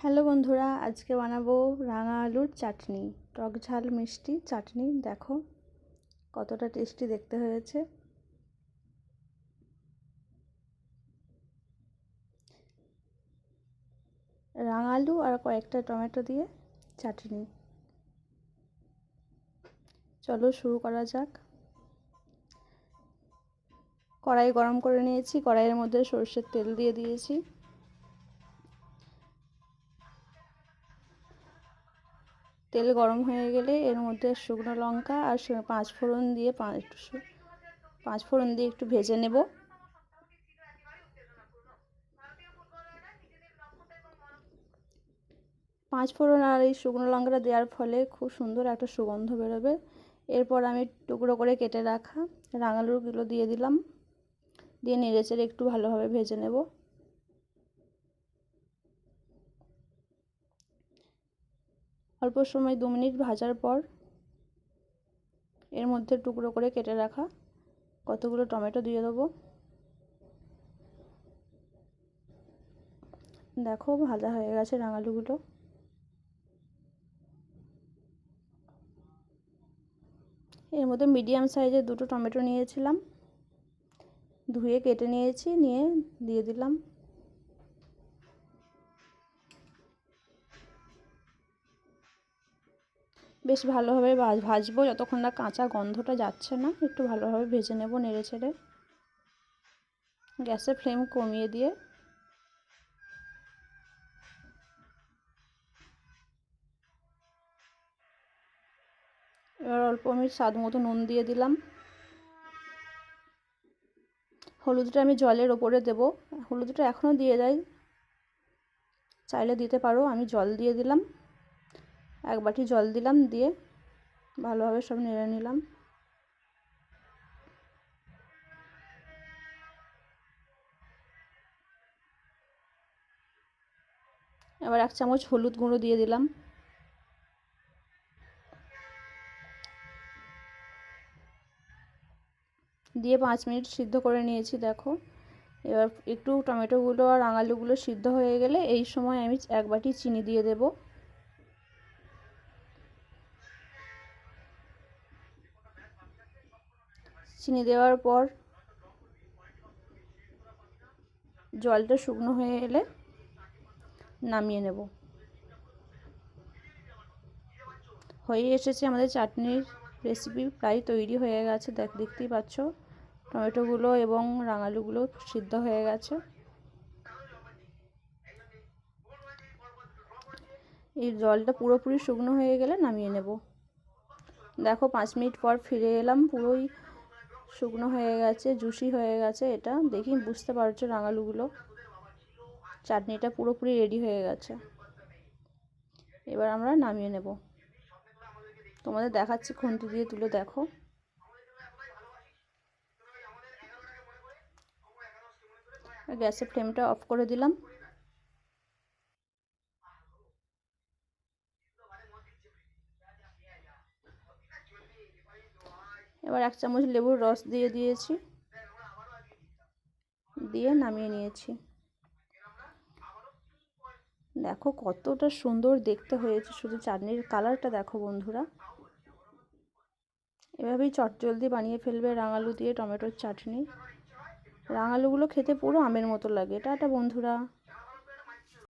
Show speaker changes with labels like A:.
A: Hello বন্ধুরা, আজকে বানাবো রাঙা আলুর চাটনি। টক ঝাল, মিষ্টি চাটনি। দেখো কতটা টেস্টি দেখতে হয়েছে। রাঙা আলু আর কয়েকটা টমেটো দিয়ে চাটনি। চলো শুরু করা যাক। কড়াই গরম করে নিয়েছি। কড়াইয়ের মধ্যে সর্ষের তেল দিয়ে দিয়েছি। তেল গরম হয়ে গেলে এর মধ্যে শুকনো লঙ্কা আর পাঁচ ফোড়ন দিয়ে পাঁচ ফোড়ন দিয়ে একটু ভেজে নেব। পাঁচ ফোড়ন আর এই শুকনো লঙ্কাটা দেওয়ার ফলে খুব সুন্দর একটা সুগন্ধ বেরোবে। এরপর আমি টুকরো করে কেটে রাখা রাঙালুগুলো দিয়ে দিলাম। দিয়ে নেড়েচেড়ে একটু ভালোভাবে ভেজে নেব। অল্প সময় দু মিনিট ভাজার পর এর মধ্যে টুকরো করে কেটে রাখা কতগুলো টমেটো দিয়ে দেবো। দেখো ভাজা হয়ে গেছে রাঙালুগুলো। এর মধ্যে মিডিয়াম সাইজের দুটো টমেটো নিয়েছিলাম। ধুয়ে কেটে নিয়েছি, নিয়ে দিয়ে দিলাম। বেশ ভালোভাবে ভাজবো যতক্ষণ না কাঁচা গন্ধটা যাচ্ছে না। একটু ভালোভাবে ভেজে নেব নেড়ে ছেড়ে। গ্যাসের ফ্লেম কমিয়ে দিয়ে। এবার অল্প আমি স্বাদ মতো নুন দিয়ে দিলাম। হলুদটা আমি জলের ওপরে দেব। হলুদটা এখনও দিয়ে যাই। চাইলে দিতে পারো, আমি জল দিয়ে দিলাম। এক বাটি জল দিলাম, দিয়ে ভালোভাবে সব নেড়ে নিলাম। এবার এক চামচ হলুদ গুঁড়ো দিয়ে দিলাম। দিয়ে পাঁচ মিনিট সিদ্ধ করে নিয়েছি, দেখো। এবার একটু টমেটোগুলো আর আঙালুগুলো সিদ্ধ হয়ে গেলে এই সময় আমি এক বাটি চিনি দিয়ে দেব। চিনি দেওয়ার পর জলটা শুকনো হয়ে এলে নামিয়ে নেব। হয়ে এসেছে আমাদের চাটনির রেসিপি প্রায় তৈরি হয়ে গেছে। দেখ, দেখতেই পাচ্ছ, টমেটোগুলো এবং রাঙালুগুলো সিদ্ধ হয়ে গেছে। এই জলটা পুরোপুরি শুকনো হয়ে গেলে নামিয়ে নেব। দেখো, পাঁচ মিনিট পর ফিরে এলাম পুরোই শুকনো হয়ে গেছে, জুসি হয়ে গেছে এটা। দেখি, বুঝতে পারছ রাঙালুগুলো? চাটনিটা পুরোপুরি রেডি হয়ে গেছে। এবার আমরা নামিয়ে নেব। তোমাদের দেখাচ্ছি খুন্তি দিয়ে তুলে, দেখো। গ্যাসের ফ্লেমটা অফ করে দিলাম। এবার এক চামচ লেবুর রস দিয়ে দিয়েছি। দিয়ে নামিয়ে নিয়েছি। দেখো কতটা সুন্দর দেখতে হয়েছে, শুধু চাটনির কালারটা দেখো বন্ধুরা। এভাবেই চটজলদি বানিয়ে ফেলবে রাঙালু দিয়ে টমেটোর চাটনি। রাঙালুগুলো খেতে পুরো আমের মতো লাগে। টাটা বন্ধুরা।